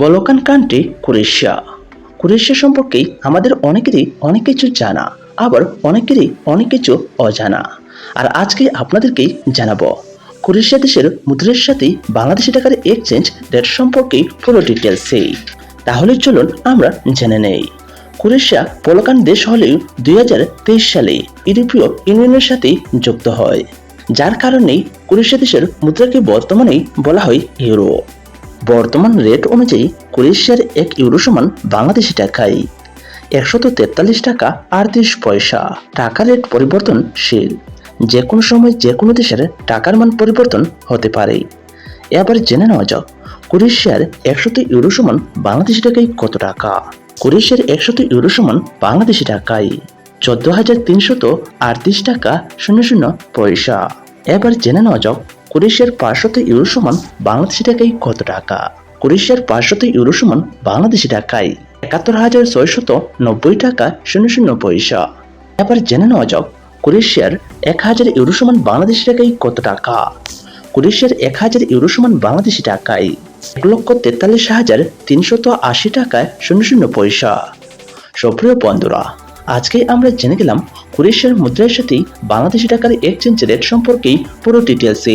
Balkan country Croatia Croatia সম্পর্কে আমাদের অনেকেরই অনেক কিছু জানা, আবার অনেকেরই অনেক কিছু অজানা। আর আজকে আপনাদেরকেই জানাব। ক্রোয়েশিয়া দেশের মুদ্রার সাথে বাংলাদেশি টাকার এক্সচেঞ্জ রেট সম্পর্কে পুরো ডিটেলসে তাহলে চলুন আমরা জেনে নেই। ক্রোয়েশিয়া পলকান দেশ হলেও দুই হাজার তেইশ সালে ইউরোপীয় ইউনিয়নের সাথে যুক্ত হয়। যার কারণেই ক্রোয়েশিয়া দেশের মুদ্রাকে বর্তমানে বলা হয় ইউরো। বর্তমান রেট অনুযায়ী ক্রোয়েশিয়ার এক ইউরো সমান বাংলাদেশি টাকায়। একশত তেতাল্লিশ টাকা আটত্রিশ পয়সা। টাকা রেট পরিবর্তনশীল। যে কোনো সময় যে কোনো দেশের টাকার মান পরিবর্তন হতে পারে। এবার জেনে নেওয়া যাক, ক্রোয়েশিয়ার একশত ইউরো সমান বাংলাদেশি টাকায় কত টাকা? ক্রোয়েশিয়ার একশত ইউরো সমান বাংলাদেশি টাকায়। চোদ্দ হাজার তিনশত আটত্রিশ টাকা শূন্য শূন্য পয়সা। এবার জেনে নেওয়া যাক ক্রোয়েশিয়ার পাঁচশত ইউরো সমান বাংলাদেশি টাকায় কত টাকা? ক্রোয়েশিয়ার পাঁচশত ইউরো সমান বাংলাদেশি টাকায় একাত্তর হাজার ছয়শত নব্বই টাকা শূন্য শূন্য পয়সা। এবার জেনে নেওয়া যাক ক্রোয়েশিয়ার এক হাজার ইউরো সমান বাংলাদেশি টাকায় কত টাকা? ক্রোয়েশিয়ার এক হাজার ইউরো সমান বাংলাদেশি টাকায় এক লক্ষ তেতাল্লিশ হাজার তিনশত আশি টাকায় শূন্য শূন্য পয়সা। সুপ্রিয় বন্ধুরা, আজকে আমরা জেনে গেলাম ক্রোয়েশিয়ার মুদ্রার সাথে বাংলাদেশি টাকার এক্সচেঞ্জ রেট সম্পর্কেই পুরো ডিটেলসে